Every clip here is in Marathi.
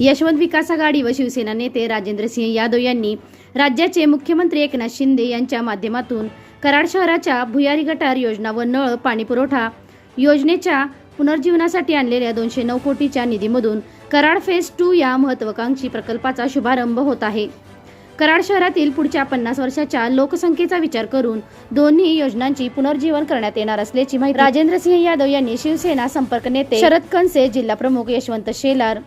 यशवंत विकास आघाडी व शिवसेना नेते राजेंद्रसिंह यादव यांनी राज्याचे मुख्यमंत्री एकनाथ शिंदे यांच्या माध्यमातून कराड शहराच्या भुयारी गटार योजना व नळ पाणीपुरवठा योजनेच्या पुनर्जीवनासाठी आणलेल्या दोनशे नऊ कोटीच्या निधीमधून कराड फेज टू या महत्वाकांक्षी प्रकल्पाचा शुभारंभ होत आहे. कराड शहरातील पुढच्या पन्नास वर्षाच्या लोकसंख्येचा विचार करून दोन्ही योजनांची पुनर्जीवन करण्यात येणार असल्याची माहिती राजेंद्रसिंह यादव यांनी शिवसेना संपर्क नेते शरद कनसे जिल्हा प्रमुख यशवंत शेलार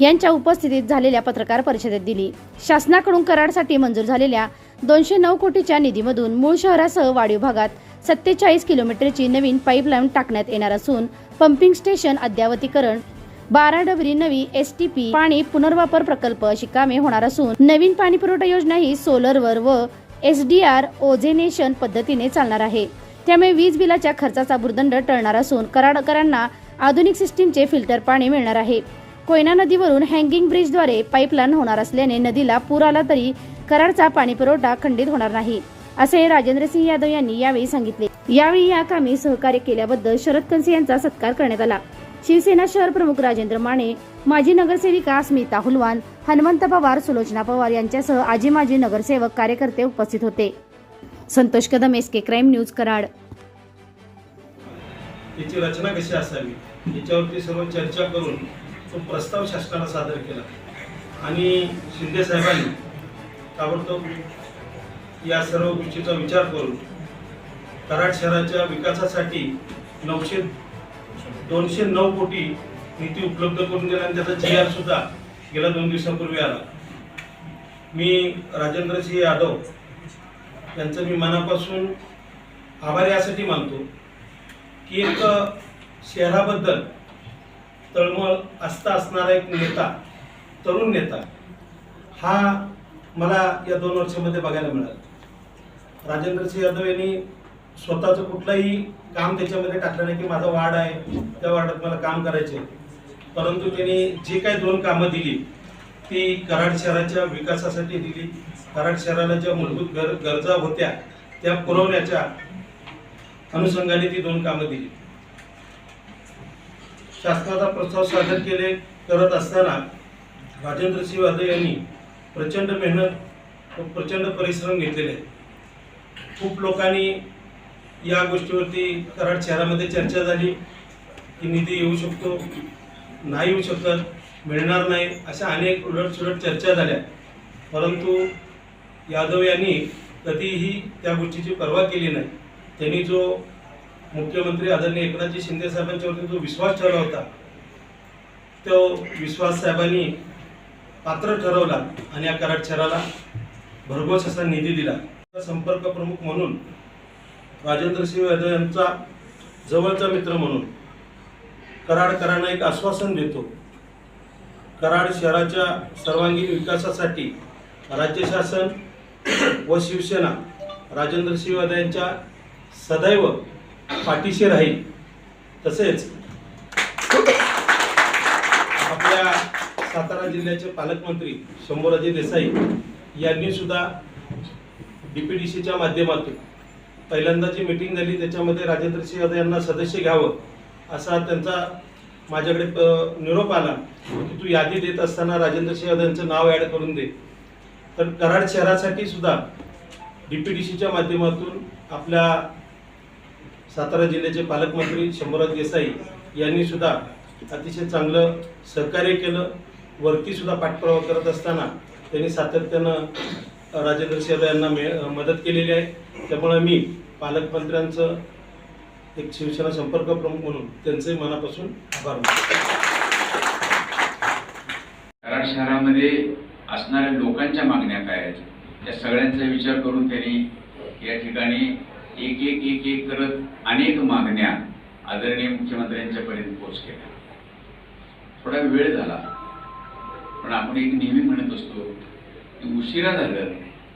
यांच्या उपस्थितीत झालेल्या पत्रकार परिषदेत दिली. शासनाकडून कराडसाठी मंजूर झालेल्या दोनशे नऊ कोटीच्या निधीमधून मूळ शहरासह वाढीव भागात सत्तेचाळीस किलोमीटरची नवीन पाईपलाईन टाकण्यात येणार असून पंपिंग स्टेशन अद्यावतीकरण. बारा डबरी नवी एस टी पी पाणी पुनर्वापर प्रकल्प अशी कामे होणार असून नवीन पाणी पुरवठा योजना ही सोलरवर व एस डी आर ओझेनेशन पद्धतीने चालणार आहे. त्यामुळे वीज बिलाच्या खर्चाचा भूर्दंड टळणार असून कराडकरांना आधुनिक सिस्टीमचे फिल्टर पाणी मिळणार आहे. कोयना नदीवरून हँगिंग ब्रिजद्वारे पाईपलाईन होणार असल्याने नदीला पूर आला तरी कराडचा पाणी पुरवठा खंडित होणार नाही असे राजेंद्र सिंह यादव यांनी यावेळी सांगितले. यावेळी या कामी सहकार्य केल्याबद्दल शरद कंसे यांचा सत्कार करण्यात आला. शिवसेना शहर प्रमुख राजेंद्र माने माजी नगरसेविका स्मिता हुलवान हनुमंत पवार सुलोचना पवार यांच्यासह आजी माजी नगरसेवक कार्यकर्ते उपस्थित होते. Santosh Kadam S K crime news Karad. याची रचना कशी असावी? याच्यावरती सर्व चर्चा करून तो प्रस्ताव शासनाला सादर केला. आणि शिंदे साहेबांनी ताबडतोब या सर्व गोष्टीचा विचार करून कराड शहराच्या विकासासाठी नऊशे दोनशे नऊ कोटी निधी उपलब्ध करून दिला आणि त्याचा जी आर सुद्धा गेल्या दोन दिवसापूर्वी आला. मी राजेंद्रसिंह यादव यांचं मी मनापासून आभार यासाठी मानतो की एक शहराबद्दल तळमळ असता असणारा एक नेता तरुण नेता हा मला या दोन वर्षामध्ये बघायला मिळाला. राजेंद्रसिंह यादव यांनी स्वतःचं कुठलंही काम त्याच्यामध्ये टाकलं नाही की माझा वार्ड आहे त्या वार्डात मला काम करायचे परंतु त्यांनी जे काही दोन कामं दिली ती कराड शहराच्या विकासासाठी दिली. कराड शहराला ज्या मूलभूत गर गरजा होत्या त्या पुरवण्याच्या अनुषंगाने ती दोन कामं दिली. शासनाचा प्रस्ताव सादर केले करत असताना राजेंद्रसिंह वादळ यांनी प्रचंड मेहनत व प्रचंड परिश्रम घेतलेले खूप लोकांनी या गोष्टीवरती कराड शहरामध्ये चर्चा झाली की निधी येऊ शकतो नाही येऊ शकत मिळणार नाही अशा अनेक उलटसुलट चर्चा झाल्या. परंतु यादव यांनी कधीही त्या गोष्टीची पर्वा केली नाही. त्यांनी जो मुख्यमंत्री आदरणीय एकनाथजी शिंदे साहेबांच्यावरती जो विश्वास ठेवला होता तो विश्वास साहेबांनी पात्र ठरवला आणि या कराड शहराला भरघोस असा निधी दिला. संपर्क प्रमुख म्हणून राजेंद्र सिंह यादव यांचा जवळचा मित्र म्हणून कराडकरांना एक आश्वासन देतो. कराड शहराच्या सर्वांगीण विकासासाठी राज्य शासन व शिवसेना राजेंद्रसिंह यादव यांच्या सदैव पाठीशी राहील. तसेच आपल्या सातारा जिल्ह्याचे पालकमंत्री शंभूराजे देसाई यांनी सुद्धा बी पी डी सीच्या माध्यमातून पहिल्यांदा जी मीटिंग झाली. त्याच्यामध्ये राजेंद्र सिंह यांना सदस्य घ्यावं असा त्यांचा माझ्याकडे निरोप आला की तू यादी देत असताना राजेंद्र सिंह यादव यांचं नाव ॲड करून दे. तर कराड शहरासाठी सुद्धा बी पी डी सीच्या माध्यमातून आपल्या सातारा जिल्ह्याचे पालकमंत्री शंभूराज देसाई यांनी सुद्धा अतिशय चांगलं सहकार्य केलं. वरतीसुद्धा पाठपुरावा करत असताना त्यांनी सातत्यानं राजेंद्र सिंह यांना मे मदत केलेली आहे. त्यामुळे मी पालकमंत्र्यांचं एक शिवसेना संपर्क प्रमुख म्हणून त्यांचे मनापासून आभार कराड शहरामध्ये असणाऱ्या लोकांच्या मागण्या काय आहेत? या सगळ्यांचा विचार करून त्यांनी या ठिकाणी एक एक एक एक करत अनेक मागण्या आदरणीय मुख्यमंत्र्यांच्यापर्यंत पोच केल्या थोडा वेळ झाला पण आपण एक नेहमी म्हणत असतो की उशिरा झालं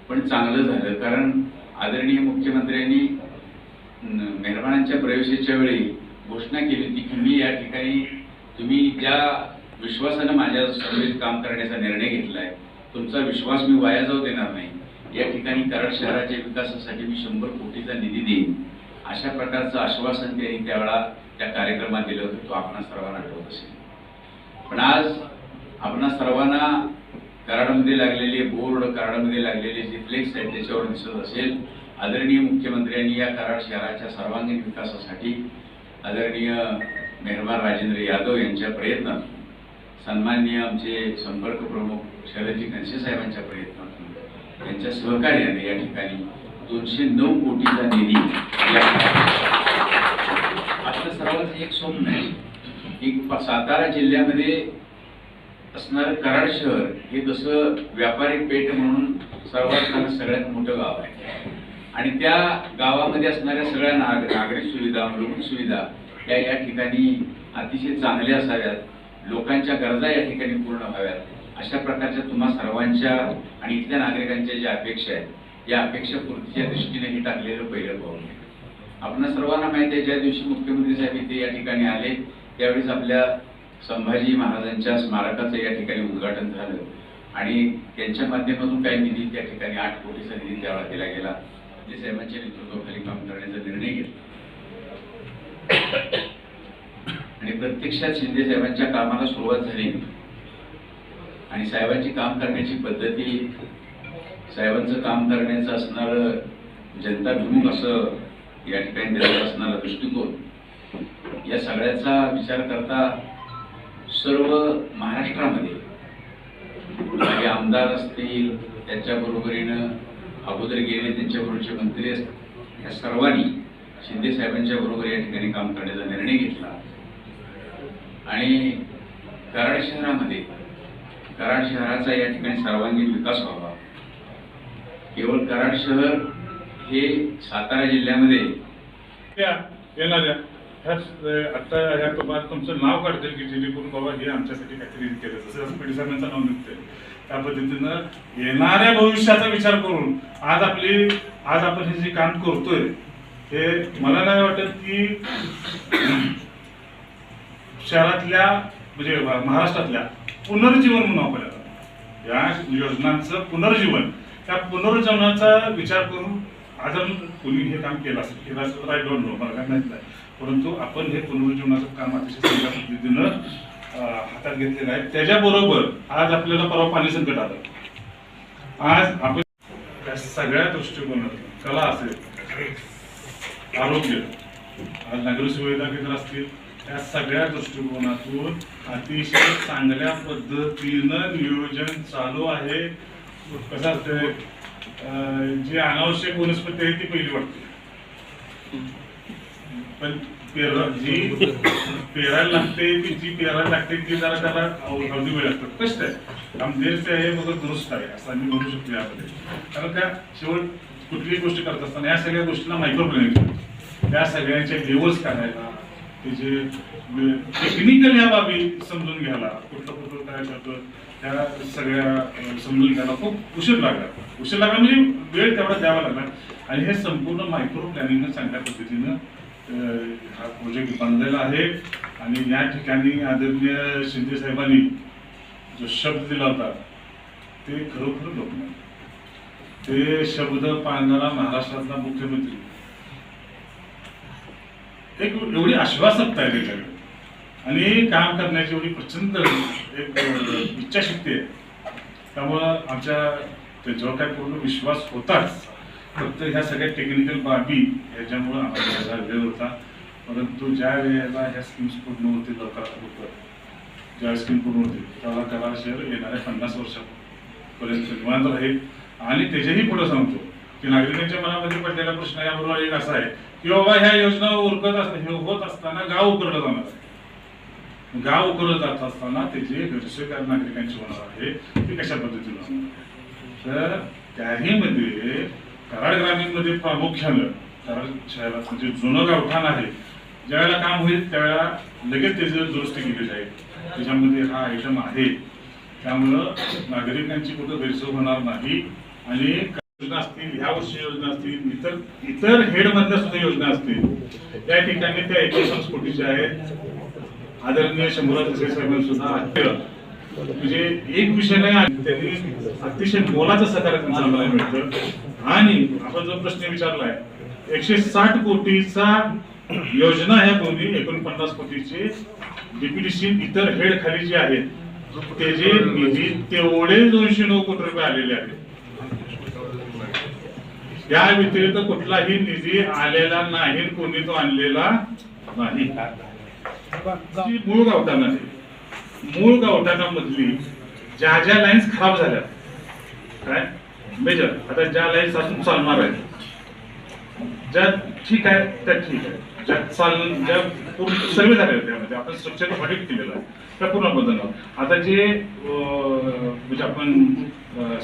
पण चांगलं झालं. कारण आदरणीय मुख्यमंत्र्यांनी मेहरबानांच्या प्रवेशाच्या वेळी घोषणा केली होती की मी या ठिकाणी तुम्ही ज्या विश्वासानं माझ्या सभेत काम करण्याचा निर्णय घेतलाय तुमचा विश्वास मी वाया जाऊ देणार नाही. या ठिकाणी कराड शहराच्या विकासासाठी मी शंभर कोटीचा निधी देईन. अशा प्रकारचं आश्वासन त्यांनी त्यावेळा त्या कार्यक्रमात दिलं होतं. तो आपण सर्वांना आठवत असेल. पण आज आपणा सर्वांना कराडमध्ये लागलेले बोर्ड कराडमध्ये लागलेले जे फ्लेक्स आहेत त्याच्यावर दिसत असेल. आदरणीय मुख्यमंत्र्यांनी या कराड शहराच्या सर्वांगीण विकासासाठी आदरणीय मेहरबान राजेंद्र यादव यांच्या प्रयत्नातून सन्माननीय आमचे संपर्क प्रमुख शरदजी घनसे साहेबांच्या प्रयत्नातून त्यांच्या सहकार्याने या ठिकाणी दोनशे नऊ कोटीचा निधी या सर्वांचं एक स्वप्न आहे की सातारा जिल्ह्यामध्ये असणारं कराड शहर हे जसं व्यापारी पेठ म्हणून सर्वात सगळ्यात मोठं गाव आहे. आणि त्या गावामध्ये असणाऱ्या सगळ्या नाग नागरिक सुविधा मूलभूत सुविधा या या ठिकाणी अतिशय चांगल्या असाव्यात. लोकांच्या गरजा या ठिकाणी पूर्ण व्हाव्यात. अशा प्रकारच्या तुम्हा सर्वांच्या आणि इथल्या नागरिकांच्या ज्या अपेक्षा आहेत या अपेक्षा पूर्तीच्या दृष्टीने हे टाकलेलं पहिलं पाऊल आहे. आपल्या सर्वांना माहिती आहे ज्या दिवशी मुख्यमंत्री साहेब इथे या ठिकाणी आले त्यावेळेस आपल्या संभाजी महाराजांच्या स्मारकाचं या ठिकाणी उद्घाटन झालं. आणि त्यांच्या माध्यमातून काही निधी त्या ठिकाणी आठ कोटीचा निधी त्यावेळेला दिला गेला. जे साहेबांच्या नेतृत्वाखाली काम करण्याचा निर्णय घेतला. आणि प्रत्यक्षात शिंदे साहेबांच्या कामाला सुरुवात झाली. आणि साहेबांची काम करण्याची पद्धती साहेबांचं काम करण्याचं असणारं जनताभिमुख असं या ठिकाणी त्याचा असणारा दृष्टिकोन या सगळ्याचा विचार करता सर्व महाराष्ट्रामध्ये काही आमदार असतील त्यांच्याबरोबरीनं अगोदर गेले त्यांच्याबरोबरचे मंत्री असतील या सर्वांनी शिंदे साहेबांच्या बरोबर या ठिकाणी काम करण्याचा निर्णय घेतला. आणि कराड शहरामध्ये कराड शहराचा या ठिकाणी सर्वांगीण विकास व्हावा. केवळ कराड शहर हे सातारा जिल्ह्यामध्ये येणाऱ्या आता ह्या तुम्हाला तुमचं नाव काढतील की जेणेकरून बाबा हे आमच्यासाठी काहीतरी केलं. जसं जसं पिढी साहेबांचं नाव निघतंय. त्या पद्धतीनं येणाऱ्या भविष्याचा विचार करून आज आपली आज आपण हे जे काम करतोय हे मला नाही वाटत की शहरातल्या म्हणजे महाराष्ट्रातल्या पुनर्जीवन म्हणून आपल्याला या योजनांचं पुनर्जीवन. त्या पुनर्जीवनाचा विचार करून आज कोणी हे काम केलं असेल केलं असेल तर आय डोंट नो मला काय माहीत नाही. परंतु आपण हे पुनर्जीवनाचं काम अतिशय चांगल्या पद्धतीनं हातात घेतलेलं आहे. त्याच्याबरोबर आज आपल्याला परवा पाणी संकट आलं. आज आपण त्या सगळ्या दृष्टिकोनातून कला असेल आरोग्य आज नागरी सुविधा केंद्र असतील या सगळ्या दृष्टिकोनातून अतिशय चांगल्या पद्धतीनं नियोजन चालू आहे. कसं असतंय जी अनावश्यक वनस्पती आहे ती पहिली वाटते. पण पेरा जी पेरायला लागते ती जी पेरायला लागते ती जरा त्याला अवधी वेळ लागतात कष्ट आहे. आमदेरचे आहे मग दुरुस्त आहे असं आम्ही म्हणू शकतो यामध्ये. कारण त्या शेवट कुठलीही गोष्ट करत असताना या सगळ्या गोष्टींना मायक्रो प्लॅनिंग या सगळ्यांचे लेवल्स काढायला त्याचे टेक्निकल या बाबी समजून घ्यायला कुठलं कुठलं काय करतं त्या सगळ्या समजून घ्यायला खूप उशीर लागला. उशीर लागला म्हणजे वेळ तेवढा द्यावा लागला. आणि हे संपूर्ण मायक्रो प्लॅनिंग चांगल्या पद्धतीनं हा प्रोजेक्ट बनलेला आहे. आणि या ठिकाणी आदरणीय शिंदे साहेबांनी जो शब्द दिला होता ते खरोखर लोक ते शब्द पाळणारा महाराष्ट्रातला मुख्यमंत्री. एक एवढी आश्वासकता आहे त्याच्याकडे आणि काम करण्याची एवढी प्रचंड एक इच्छाशक्ती आहे. त्यामुळं आमच्या त्याच्यावर काय पूर्ण विश्वास होताच फक्त ह्या सगळ्या टेक्निकल बाबी ह्याच्यामुळं आम्हाला त्याचा वेळ होता. परंतु ज्या वेळेला ह्या स्कीम्स पूर्ण होतील लवकरात ज्या स्कीम पूर्ण होतील त्याला करार शहर येणाऱ्या पन्नास वर्षापर्यंत निवांत राहील. आणि त्याच्याही पुढं सांगतो की नागरिकांच्या मनामध्ये पडलेला प्रश्न याबरोबर एक असा आहे की बाबा ह्या योजना उरकत असता हे होत असताना गाव उकरलं जाणार आहे. गाव उकरलं जात असताना त्याचे गैरसोयकार नागरिकांची होणार आहे ते कशा पद्धतीने होणार तर त्याही मध्ये कराड ग्रामीणमध्ये प्रामुख्यानं कराड शहरात म्हणजे जुनं गावठाण आहे ज्यावेळेला काम होईल त्यावेळेला लगेच त्याची दुरुस्ती केली जाईल. त्याच्यामध्ये हा आयटम आहे. त्यामुळं नागरिकांची कुठं गैरसोय होणार नाही आणि योजना असतील ह्या वर्षी योजना असतील इतर इतर हेडमधल्या सुद्धा योजना असतील. त्या ठिकाणी त्या एकोणीस कोटीच्या आहेत. आदरणीय शंभूराज देसाई साहेबांनी सुद्धा म्हणजे एक विषय नाही त्यांनी अतिशय मोलाचं सहकार्य त्यांचं आम्हाला मिळतं. आणि आपण जो प्रश्न विचारलाय एकशे साठ कोटीचा योजना ह्या दोन्ही एकोणपन्नास कोटीचे डीपीडीसी इतर हेड खाली जे आहेत त्याचे निधी तेवढे दोनशे नऊ कोटी रुपये आलेले आहेत. या व्यतिरिक्त कुठलाही निधी आलेला नाही कोणी तो आणलेला नाही. मूळ गावठाण आहे मूळ गावठाणामधली ज्या ज्या लाईन्स खराब झाल्या काय? मेजर आता ज्या लाईन्स अजून चालणार आहेत. ज्या ठीक आहे त्या ठीक आहे. ज्या चाल ज्या पूर्ण सर्वे झाले त्यामध्ये. आपण स्ट्रक्चर ऑडिट केलेलं आहे. त्या पूर्ण बदलणार आता जे म्हणजे आपण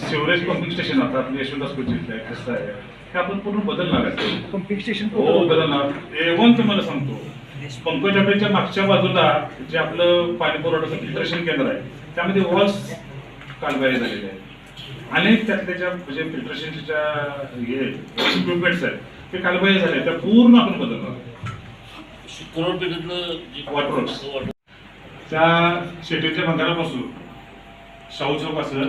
सिवरेज पंपिंग स्टेशन आता आपले यशवंत कुठे आहे कसं आहे. हे आपण पूर्ण बदलणार आहे. पंपिंग स्टेशन हो बदलणार. एवन तुम्हाला सांगतो. पंकज हॉटेलच्या मागच्या बाजूला जे आपलं पाणी पुरवठ्याचं फिल्ट्रेशन केंद्र आहे त्यामध्ये वॉल्स कालबाई झालेले आहेत अनेक त्यातल्या ज्या म्हणजे फिल्ट्रेशनच्या हे इक्विपमेंट्स आहेत ते कालबाई झाले त्या पूर्ण आपण बदलणार वॉटर त्या शेतीच्या बंगारापासून शाहू चौक असं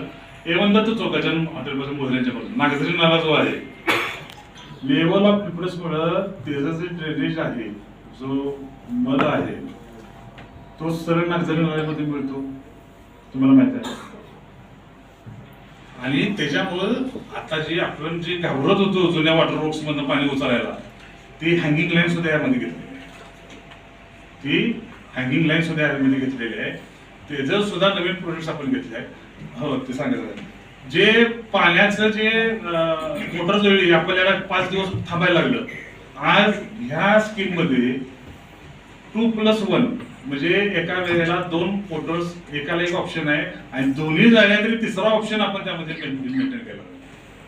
एवन दत्त चौकाच्या हॉटेलपासून मोजऱ्यांच्या बाजूला नागझरी नाला जो आहे. लेवल ऑफ मुळे त्याचा जे ड्रेनेज आहे जो मध आहे तो सरळ नागझरी नाल्यामध्ये मिळतो. तुम्हाला माहीत आहे. आणि त्याच्यामुळं आता जे आपण जे घाबरत होतो जुन्या वॉटर वर्क्स मधनं पाणी उचलायला ती हँगिंग लाईन सुद्धा यामध्ये घेतली आहे. ती हँगिंग लाईन सुद्धा यामध्ये घेतलेली आहे. त्याचं सुद्धा नवीन प्रोजेक्ट आपण घेतले आहे हो ते सांगायचं जे पाण्याचं जे मोटर जोडली आपल्याला पाच दिवस थांबायला लागलं. आज ह्या स्कीममध्ये टू प्लस वन म्हणजे एका वेळेला दोन मोटर्स एकाला एक ऑप्शन आहे आणि दोन्ही झाल्या तरी तिसरा ऑप्शन आपण त्यामध्ये मेंटेन केला.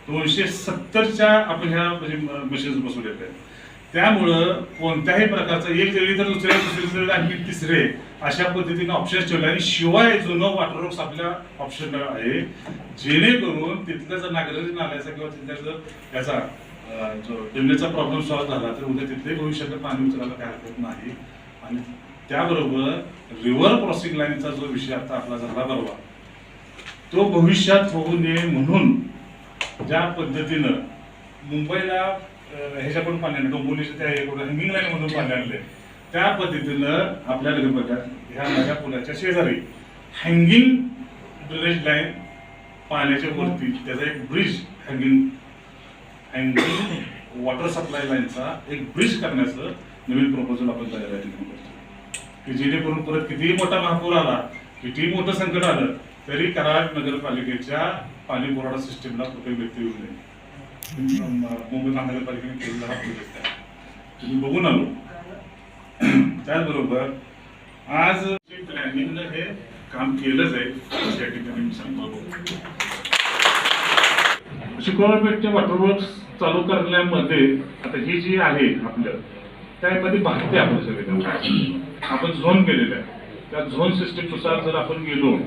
दोनशे सत्तरच्या आपण ह्या म्हणजे मशीन्स बसवलेल्या आहेत. त्यामुळं कोणत्याही प्रकारचं एक जरी तर दुसऱ्या दुसरे आणखी तिसरे अशा पद्धतीने ऑप्शन ठेवले आणि शिवाय जुनं वॉटर वर्क्स आपल्या ऑप्शन आहे. जेणेकरून तिथल्या जर नागरिक नाल्याचा किंवा तिथल्या जर त्याचा जो ड्रेनेजचा प्रॉब्लेम सॉल्व्ह झाला तर उद्या तिथले भविष्यात पाणी उचलायला काय हरकत नाही. आणि त्याबरोबर रिव्हर क्रॉसिंग लाईनचा जो विषय आता आपला झाला बरोबर तो भविष्यात होऊ नये म्हणून ज्या पद्धतीनं मुंबईला ह्याच्याकडून पाणी आणलं. डोंबिवलीच्या त्या हँगिंग लाईन मधून पाणी आणले त्या पद्धतीनं आपल्या नगरपालिकेत ह्या नव्या पुलाच्या शेजारी हँगिंग ड्रेनेज लाईन पाण्याच्या वरती त्याचा एक bridge hanging hanging water supply लाईनचा एक ब्रिज करण्याचं नवीन प्रपोजल आपण तयार आहे तिकडून करतो की जेणेकरून परत कितीही मोठा महापूर आला कितीही मोठं संकट आलं तरी कराड नगरपालिकेच्या पाणी पुरवठा सिस्टीमला कुठे व्यक्ती येऊ नये. मुंबई महानगरपालिकेने केलेला हा प्रोजेक्ट आहे. तुम्ही बघून आलो. त्याचबरोबर आज प्लॅनिंगनं हे काम केलंच आहे या ठिकाणी मी सांगतो. वॉटर वर्क्स चालू करण्यामध्ये आता ही जी आहे आपल्या त्यामध्ये माहिती आपण सगळे आपण झोन केलेलं आहे. त्या झोन सिस्टीमनुसार जर आपण गेलो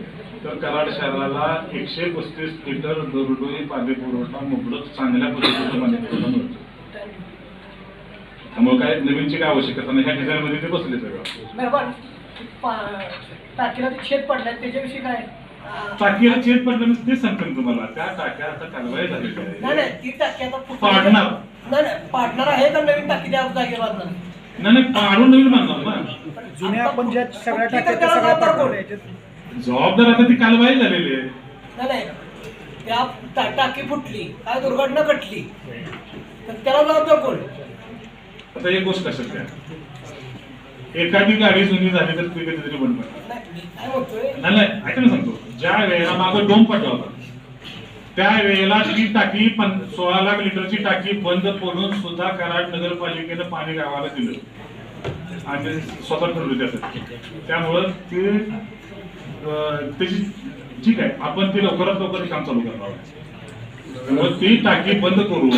तर कराड शहराला एकशे पस्तीस लिटर दरडोई पाणी पुरवठा मुबलक चांगल्या पद्धतीचं पाणी पुरवठा मिळतो. त्यामुळे काय नवीनची काय आवश्यकता नाही. ह्या डिझाईनमध्ये ते बसले सगळं. टाकीला ते छेद पडल्यात त्याच्याविषयी काय? टाकीला चेत पडलं ते सांगतो तुम्हाला. त्या टाक्या आता कालवाई झालेल्या नाही ती टाकी आता. पाडणार. नाही नाही पाडणार आहे का नवीन टाकी त्या जागेवर? बांधणार नाही नाही पाडून नवीन बांधणार ना. जुन्या आपण ज्या सगळ्या टाक्या सगळ्या जबाबदार आता ती कालवाई झालेली आहे. नाही त्या टा- टाकी फुटली काय दुर्घटना घडली तर त्याला जबाबदार कोण? आता एक गोष्ट कशात आहे एखादी गाडी जुनी झाली तर ती कधीतरी बंद नाही मी काय म्हणतोय? नाही नाही ऐका ना सांगतो. ज्या वेळेला मागं डोम पडला होता त्या वेळेला ती टाकी पं- सोळा लाख लिटरची टाकी बंद पडून सुद्धा कराड नगरपालिकेनं पाणी गावाला दिलं. आणि स्वतः ठरवलं त्यासाठी. त्यामुळं ते त्याची ठीक आहे. आपण ते लवकरात लवकर काम चालू करणार ती टाकी बंद करून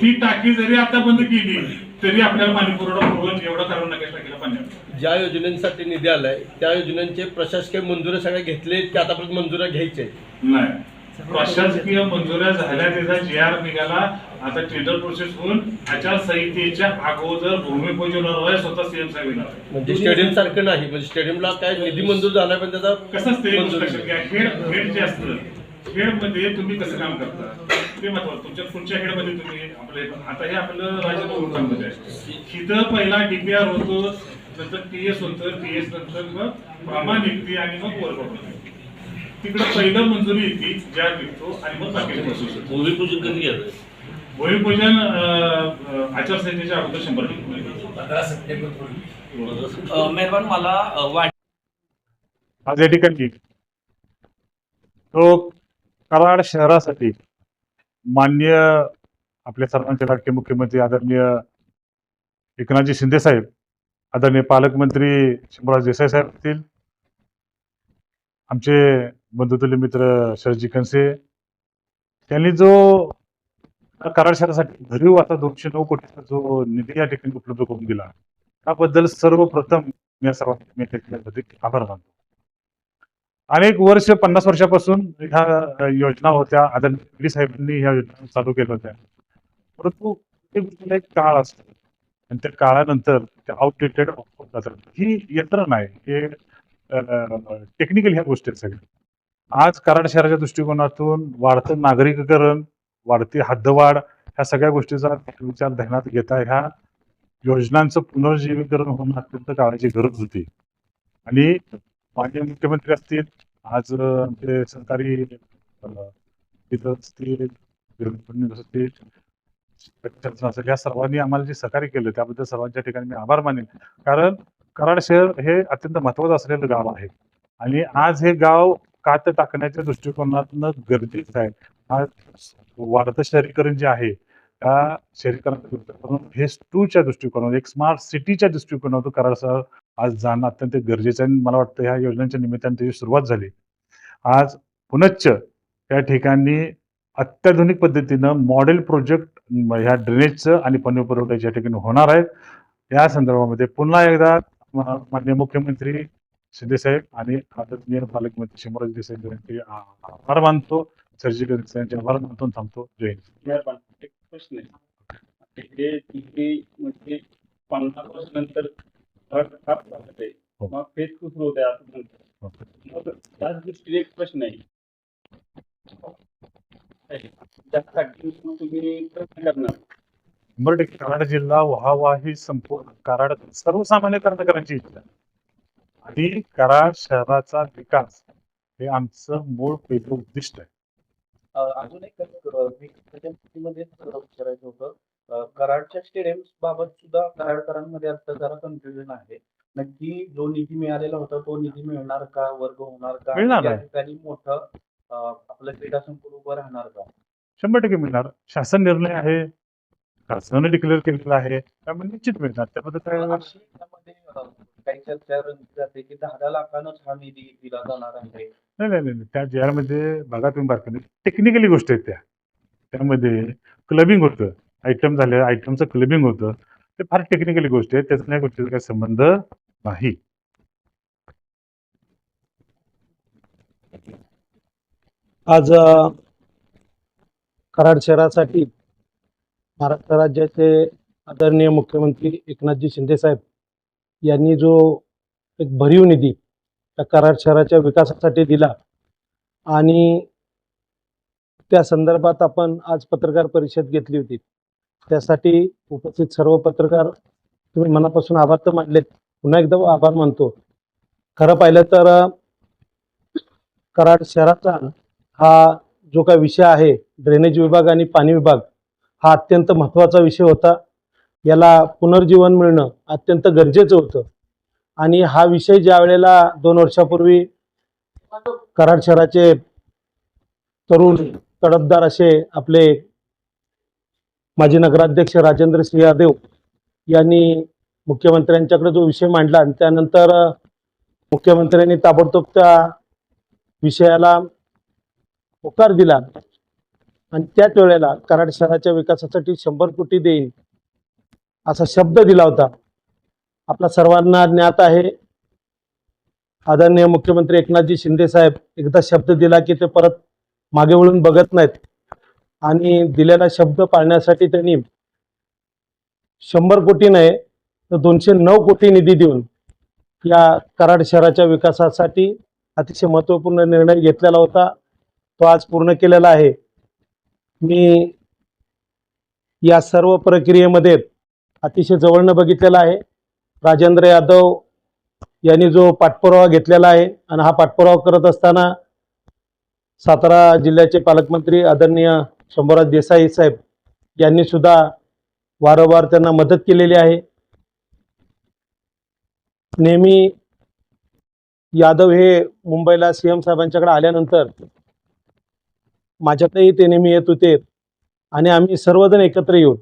ती टाकी जरी आता बंद केली तरी आपल्याला पाणी पुरवठा पुरवून एवढं कारण नका टाकीला पाणी. ज्या योजनेसाठी निधी आलाय त्या योजनांचे प्रशासकीय मंजुऱ्या सगळ्या घेतले ते आतापर्यंत मंजुऱ्या घ्यायचे नाही. प्रशासकीय मंजुऱ्या झाल्या त्याचा जी आर निघाला. आता टेंडर प्रोसेस होऊन आचारसंहितेच्या अगोदर भूमिपूजन स्वतः सीएम साहेब येणार. म्हणजे स्टेडियम सारखं नाही म्हणजे स्टेडियमला काय निधी मंजूर झालाय पण त्याचा कसं मंजुरी लक्षात घ्या खेळ खेळ जे असतं खेळमध्ये तुम्ही कसं काम करता? ते महत्वाचं तुमच्या पुढच्या खेळमध्ये तुम्ही आपले आता हे आपलं राजकारणामध्ये आहे इथं पहिला डीपीआर होतो नंतर टी एस होतं टी एस नंतर मग प्रामाणिकते आणि मग वर्कआउट होतं तिकडे पहिलं मंजुरी येते ज्या निघतो आणि मग होते. भूमिपूजन कधी घेतलं भूमिपूजन आचारसंहितेच्या अगोदर शंभर टक्के मेहरबान मला वाट आज या ठिकाणी तो कराड शहरासाठी मान्य आपल्या सर्वांचे लाडके मुख्यमंत्री आदरणीय एकनाथजी शिंदे साहेब आदरणीय पालकमंत्री शंभूराज देसाई साहेब असतील आमचे बंधुतुल्य मित्र शरजी कनसे त्यांनी जो कराड शहरासाठी भरीव आता दोनशे नऊ कोटीचा जो निधी या ठिकाणी उपलब्ध करून दिला त्याबद्दल सर्वप्रथम मी या सर्वांचे आभार मानतो. अनेक वर्ष पन्नास वर्षापासून ह्या योजना होत्या आदरणीय साहेबांनी ह्या योजना चालू केल्या होत्या. परंतु एक एक काळ असतो. आणि त्या काळानंतर त्या आउटडेटेड ही यंत्रणा आहे. हे टेक्निकल ह्या गोष्टी आहेत सगळ्या. आज कराड शहराच्या दृष्टिकोनातून वाढतं नागरिकीकरण वाढती हद्दवाढ ह्या सगळ्या गोष्टीचा विचार ध्यानात घेता ह्या योजनांचं पुनर्जीवीकरण होणं अत्यंत काळाची गरज होती. आणि माजी मुख्यमंत्री असतील आज आमचे सरकारी असतील असतील या सर्वांनी आम्हाला जे सहकार्य केलं त्याबद्दल सर्वांच्या ठिकाणी मी आभार मानेन. कारण कराड शहर हे अत्यंत महत्वाचं असलेलं गाव आहे. आणि आज हे गाव कात टाकण्याच्या दृष्टिकोनातनं गरजेचं आहे. आज वाढतं शहरीकरण जे आहे त्या शहरीकरणाच्या दृष्टिकोनातून फेज टूच्या दृष्टिकोनातून एक स्मार्ट सिटीच्या दृष्टिकोनातून कराड शहर आज जाणं अत्यंत गरजेचं आहे. आणि मला वाटतं ह्या योजनांच्या निमित्ताने त्याची सुरुवात झाली. आज पुनच्च या ठिकाणी अत्याधुनिक पद्धतीनं मॉडेल प्रोजेक्ट ह्या ड्रेनेजचं आणि पाणी पुरवठ्याच्या ठिकाणी होणार आहेत या संदर्भामध्ये पुन्हा एकदा माननीय मुख्यमंत्री शिंदेसाहेब आणि आदरणीय पालकमंत्री शिवराज देसाई यांचे आभार मानतो. सर्जिकल यांचे आभार मानतो थांबतो. जय प्रश्न हे म्हणजे पन्नास ते हो. मग फेज टू सुरू होते असं म्हणतात. मग त्याच दृष्टीने एक प्रश्न आहे. तुम्ही करणार शंभर टक्के कराड जिल्हा व्हावा ही संपूर्ण कराड सर्वसामान्य कर्मचाऱ्यांची इच्छा. आणि कराड शहराचा विकास हे आमचं मूळ पहिलं उद्दिष्ट आहे. अजून एक अ, मी त्याच्यामध्ये विचारायचं होतं. कराडच्या स्टेडियम बाबत सुद्धा कराडकरांमध्ये आता जरा कन्फ्युजन आहे. नक्की जो निधी मिळालेला होता तो निधी मिळणार का? वर्ग होणार का? मिळणार या. ठिकाणी मोठं आपलं क्रीडा संकुल उभं राहणार का? शंभर टक्के मिळणार. शासन निर्णय आहे. शासनाने डिक्लेअर केलेला आहे. त्यामुळे निश्चित मिळणार. त्याबद्दल काय अशी त्यामध्ये अ, काही चर्चा रंगली जाते की दहा दहा लाखानच हा निधी दिला जाणार आहे. नाही नाही नाही नाही. त्या मध्ये तुम्ही बारकाईने टेक्निकली गोष्टी आहेत त्या. त्यामध्ये क्लबिंग होतं. आयटम झाले आयटमचं क्लबिंग होतं. ते फार टेक्निकली गोष्टी आहेत त्याचा या गोष्टीचा काही संबंध नाही. आज अ, कराड शहरासाठी महाराष्ट्र राज्याचे आदरणीय मुख्यमंत्री एकनाथजी शिंदे साहेब यांनी जो एक भरीव निधी त्या कराड शहराच्या विकासासाठी दिला आणि त्या संदर्भात आपण आज पत्रकार परिषद घेतली होती. त्यासाठी उपस्थित सर्व पत्रकार तुम्ही मनापासून आभार तर मानलेत. पुन्हा एकदा आभार मानतो. खरं पाहिलं तर कराड शहराचा हा जो काही विषय आहे ड्रेनेज विभाग आणि पाणी विभाग हा अत्यंत महत्त्वाचा विषय होता. याला पुनर्जीवन मिळणं अत्यंत गरजेचं होतं. आणि हा विषय ज्या वेळेला दोन वर्षापूर्वी कराड शहराचे तरुण तडफदार असे आपले माजी नगराध्यक्ष राजेंद्र सिंहदेव यांनी मुख्यमंत्र्यांच्याकडे जो विषय मांडला आणि त्यानंतर मुख्यमंत्र्यांनी ताबडतोब त्या विषयाला होकार दिला. आणि त्याच वेळेला कराड शहराच्या विकासासाठी शंभर कोटी देईन असा शब्द दिला होता. आपला सर्वांना ज्ञात आहे. आदरणीय मुख्यमंत्री एकनाथजी शिंदे साहेब एकदा शब्द दिला की ते परत मागे वळून बघत नाहीत. आणि दिलेला शब्द पाळण्यासाठी त्यांनी शंभर कोटी नाही तर दोनशे नऊ कोटी निधी देऊन या कराड शहराच्या विकासासाठी अतिशय महत्त्वपूर्ण निर्णय घेतलेला होता. तो आज पूर्ण केलेला आहे. मी या सर्व प्रक्रियेमध्ये अतिशय जवळनं बघितलेला आहे. राजेंद्र यादव यांनी जो पाठपुरावा घेतलेला आहे आणि हा पाठपुरावा करत असताना सातारा जिल्ह्याचे पालकमंत्री आदरणीय शंभूराज देसाई साहेब यांनी सुद्धा वारंवार त्यांना मदत केलेली आहे. नेहमी यादव हे मुंबईला सी एम साहेबांच्याकडे आल्यानंतर माझ्याकडेही ते नेहमी येत होते. आणि आम्ही सर्वजण एकत्र येऊन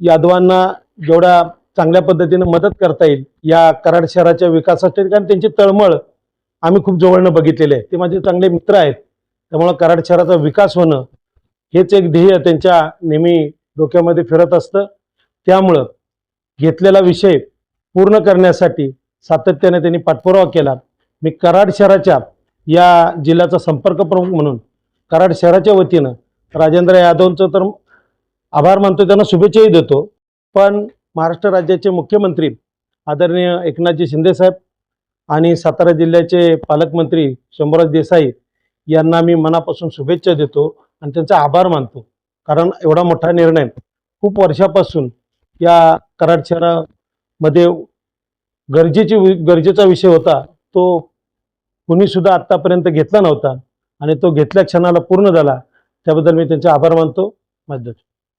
यादवांना जेवढ्या चांगल्या पद्धतीनं मदत करता येईल या कराड शहराच्या विकासासाठी कारण त्यांची तळमळ आम्ही खूप जवळनं बघितलेले आहे. ते माझे चांगले मित्र आहेत. त्यामुळं कराड शहराचा विकास होणं हेच एक ध्येय त्यांच्या नेहमी डोक्यामध्ये फिरत असतं. त्यामुळं घेतलेला विषय पूर्ण करण्यासाठी सातत्याने त्यांनी पाठपुरावा केला. मी कराड शहराच्या या जिल्ह्याचा संपर्क प्रमुख म्हणून कराड शहराच्या वतीनं राजेंद्र यादवचं तर आभार मानतो त्यांना शुभेच्छाही देतो. पण महाराष्ट्र राज्याचे मुख्यमंत्री आदरणीय एकनाथजी शिंदेसाहेब आणि सातारा जिल्ह्याचे पालकमंत्री शंभूराज देसाई यांना मी मनापासून शुभेच्छा देतो आणि त्यांचा आभार मानतो. कारण एवढा मोठा निर्णय खूप वर्षापासून या कराड शहरामध्ये गरजेची वि- गरजेचा विषय होता. तो कुणीसुद्धा आत्तापर्यंत घेतला नव्हता. आणि तो घेतल्या क्षणाला पूर्ण झाला. त्याबद्दल मी त्यांचे आभार मानतो. मदत